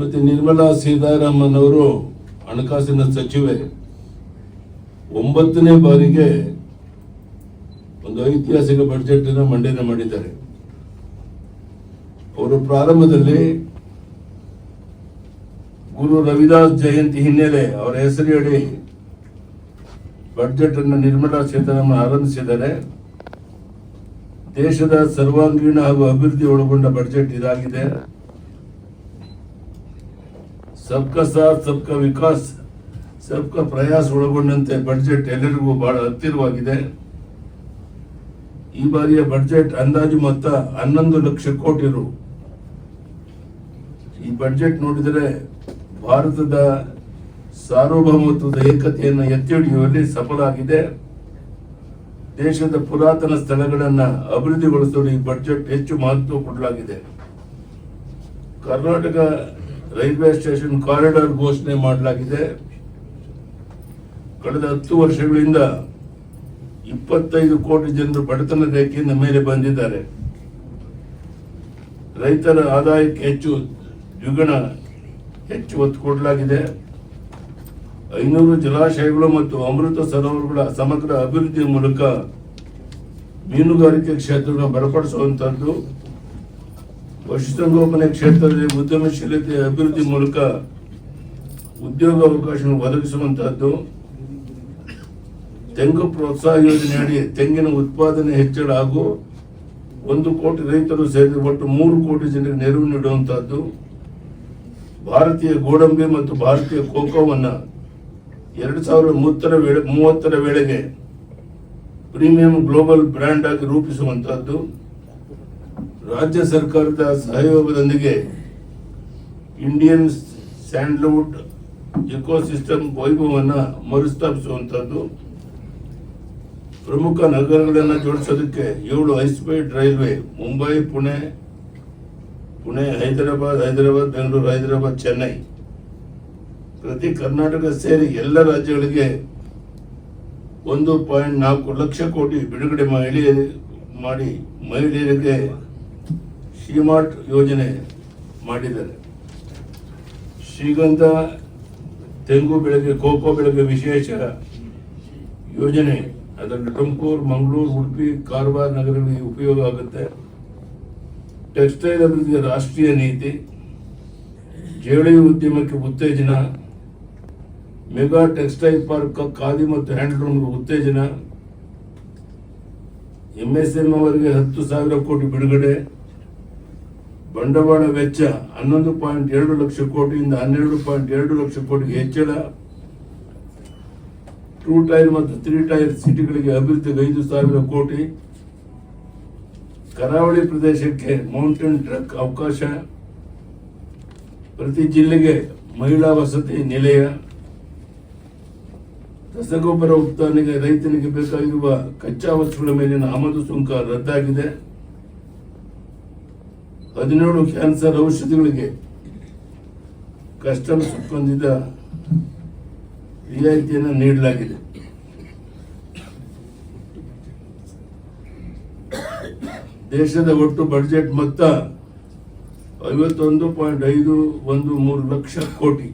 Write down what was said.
ಮತ್ತೆ ನಿರ್ಮಲಾ ಸೀತಾರಾಮನ್ ಅವರು ಹಣಕಾಸಿನ ಸಚಿವೆ. ಒಂಬತ್ತನೇ ಬಾರಿಗೆ ಒಂದು ಐತಿಹಾಸಿಕ ಬಜೆಟ್ ಅನ್ನು ಮಂಡನೆ ಮಾಡಿದ್ದಾರೆ. ಅವರು ಪ್ರಾರಂಭದಲ್ಲಿ ಗುರು ರವಿದಾಸ್ ಜಯಂತಿ ಹಿನ್ನೆಲೆ ಅವರ ಹೆಸರಿಯಡಿ ಬಜೆಟ್ ಅನ್ನು ನಿರ್ಮಲಾ ಸೀತಾರಾಮನ್ ಆರಂಭಿಸಿದ್ದಾರೆ. ದೇಶದ ಸರ್ವಾಂಗೀಣ ಹಾಗೂ ಅಭಿವೃದ್ಧಿ ಒಳಗೊಂಡ ಬಜೆಟ್ ಇದಾಗಿದೆ. ಸಬ್ಕಾ ಸಾಥ್, ಸಬ್ಕಾ ವಿಕಾಸ್, ಸಬ್ಕಾ ಪ್ರಯಾಸ ಒಳಗೊಂಡಂತೆ ಬಜೆಟ್ ಎಲ್ಲರಿಗೂ ಬಹಳ ಹತ್ತಿರವಾಗಿದೆ. ಈ ಬಾರಿಯ ಬಜೆಟ್ ಅಂದಾಜು ಮೊತ್ತ ಹನ್ನೊಂದು ಲಕ್ಷ ಕೋಟಿ ರು ಈ ಬಜೆಟ್ ನೋಡಿದರೆ ಭಾರತದ ಸಾರ್ವಭೌಮತ್ವದ ಏಕತೆಯನ್ನು ಎತ್ತಿ ಹಿಡಿಯುವಲ್ಲಿ ಸಫಲ ಆಗಿದೆ ದೇಶದ ಪುರಾತನ ಸ್ಥಳಗಳನ್ನು ಅಭಿವೃದ್ಧಿಗೊಳಿಸಲು ಈ ಬಜೆಟ್ ಹೆಚ್ಚು ಮಹತ್ವ ಕೊಡಲಾಗಿದೆ. ಕರ್ನಾಟಕ ರೈಲ್ವೆ ಸ್ಟೇಷನ್ ಕಾರಿಡಾರ್ ಘೋಷಣೆ ಮಾಡಲಾಗಿದೆ. ಕಳೆದ ಹತ್ತು ವರ್ಷಗಳಿಂದ ಇಪ್ಪತ್ತೈದು ಕೋಟಿ ಜನರು ಬಡತನ ರೇಖೆಯಿಂದ ಮೇಲೆ ಬಂದಿದ್ದಾರೆ. ರೈತರ ಆದಾಯಕ್ಕೆ ಹೆಚ್ಚು ದ್ವಿಗುಣ ಹೆಚ್ಚು ಒತ್ತು ಕೊಡಲಾಗಿದೆ. ಐನೂರು ಜಲಾಶಯಗಳು ಮತ್ತು ಅಮೃತ ಸರೋವರಗಳ ಸಮಗ್ರ ಅಭಿವೃದ್ಧಿಯ ಮೂಲಕ ಮೀನುಗಾರಿಕೆ ಕ್ಷೇತ್ರವನ್ನು ಬಲಪಡಿಸುವಂತದ್ದು ಪಶುಸಂಗೋಪನೆ ಕ್ಷೇತ್ರದಲ್ಲಿ ಉದ್ಯಮಶೀಲತೆ ಅಭಿವೃದ್ಧಿ ಮೂಲಕ ಉದ್ಯೋಗ ಅವಕಾಶ ಒದಗಿಸುವಂತಹದ್ದು, ತೆಂಗು ಪ್ರೋತ್ಸಾಹ ಯೋಜನೆಯಡಿ ತೆಂಗಿನ ಉತ್ಪಾದನೆ ಹೆಚ್ಚಳ ಹಾಗೂ ಒಂದು ಕೋಟಿ ರೈತರು ಸೇರಿ ಒಟ್ಟು ಮೂರು ಕೋಟಿ ಜನರಿಗೆ ನೆರವು ನೀಡುವಂತಹದ್ದು, ಭಾರತೀಯ ಗೋಡಂಬಿ ಮತ್ತು ಭಾರತೀಯ ಕೋಕೋವನ್ನು ಎರಡು ಸಾವಿರದ ಮೂವತ್ತರ ವೇಳೆ, ಮೂವತ್ತರ ವೇಳೆಗೆ ಪ್ರೀಮಿಯಂ ಗ್ಲೋಬಲ್ ಬ್ರ್ಯಾಂಡ್ ಆಗಿ ರೂಪಿಸುವಂತಹದ್ದು. ರಾಜ್ಯ ಸರ್ಕಾರದ ಸಹಯೋಗದೊಂದಿಗೆ ಇಂಡಿಯನ್ ಸ್ಯಾಂಡ್ಲ್ವುಡ್ ಇಕೋಸಿಸ್ಟಮ್ ವೈಭವವನ್ನು ಮರುಸ್ಥಾಪಿಸುವಂಥದ್ದು ಪ್ರಮುಖ ನಗರಗಳನ್ನು ಜೋಡಿಸೋದಕ್ಕೆ ಏಳು high speed railway Mumbai Pune Pune Hyderabad Hyderabad Bengaluru Hyderabad Chennai ಪ್ರತಿ ಕರ್ನಾಟಕ ಸೇರಿ ಎಲ್ಲ ರಾಜ್ಯಗಳಿಗೆ ಒಂದು ಪಾಯಿಂಟ್ ನಾಲ್ಕು ಲಕ್ಷ ಕೋಟಿ ಬಿಡುಗಡೆ ಮಾಡಿ ಮಾಡಿ ಮಹಿಳೆಯರಿಗೆ ಶ್ರೀಮಾರ್ಟ್ ಯೋಜನೆ ಮಾಡಿದ್ದಾರೆ. ಶ್ರೀಗಂಧ ತೆಂಗು ಬೆಳೆಗೆ, ಕೋಕೋ ಬೆಳೆಗೆ ವಿಶೇಷ ಯೋಜನೆ. ಅದರಲ್ಲಿ ತುಮಕೂರು, ಮಂಗಳೂರು, ಉಡುಪಿ, ಕಾರವಾರ ನಗರಗಳಿಗೆ ಉಪಯೋಗ ಆಗುತ್ತೆ. ಟೆಕ್ಸ್ಟೈಲ್ ಅಭಿವೃದ್ಧಿಗೆ ರಾಷ್ಟ್ರೀಯ ನೀತಿ. ಜವಳಿ ಉದ್ಯಮಕ್ಕೆ ಉತ್ತೇಜನ. ಮೆಗಾ ಟೆಕ್ಸ್ಟೈಲ್ ಪಾರ್ಕ್ ಖಾದಿ ಮತ್ತು ಹ್ಯಾಂಡ್ಲೂಮ್ಗೆ ಉತ್ತೇಜನ. ಎಂಎಸ್ಎಂ ಅವರಿಗೆ ಹತ್ತು ಸಾವಿರ ಕೋಟಿ ಬಿಡುಗಡೆ. ಬಂಡವಾಳ ವೆಚ್ಚ ಹನ್ನೊಂದು ಪಾಯಿಂಟ್ ಎರಡು ಲಕ್ಷ ಕೋಟಿಯಿಂದ ಹನ್ನೆರಡು ಪಾಯಿಂಟ್ ಎರಡು ಲಕ್ಷ ಕೋಟಿಗೆ ಹೆಚ್ಚಳ. ಟೂ ಟೈರ್ ಮತ್ತು ತ್ರೀ ಟೈರ್ ಸಿಟಿಗಳಿಗೆ ಅಭಿವೃದ್ಧಿಗೆ ಐದು ಸಾವಿರ ಕೋಟಿ. ಕರಾವಳಿ ಪ್ರದೇಶಕ್ಕೆ ಮೌಂಟೇನ್ ಟ್ರಕ್ ಅವಕಾಶ. ಪ್ರತಿ ಜಿಲ್ಲೆಗೆ ಮಹಿಳಾ ವಸತಿ ನಿಲಯ. ರಸಗೊಬ್ಬರ ಉತ್ಪಾದನೆಗೆ ರೈತನಿಗೆ ಬೇಕಾಗಿರುವ ಕಚ್ಚಾ ವಸ್ತುಗಳ ಮೇಲಿನ ಆಮದು ಸುಂಕ ರದ್ದಾಗಿದೆ. ಹದಿನೇಳು ಕ್ಯಾನ್ಸರ್ ಔಷಧಿಗಳಿಗೆ ಕಸ್ಟಮ್ಸ್ ಹೊಂದಿದ ರಿಯಾಯಿತಿಯನ್ನು ನೀಡಲಾಗಿದೆ. ದೇಶದ ಒಟ್ಟು ಬಜೆಟ್ ಮೊತ್ತ ಐವತ್ತೊಂದು ಪಾಯಿಂಟ್ ಐದು ಒಂದು ಮೂರು ಲಕ್ಷ ಕೋಟಿ.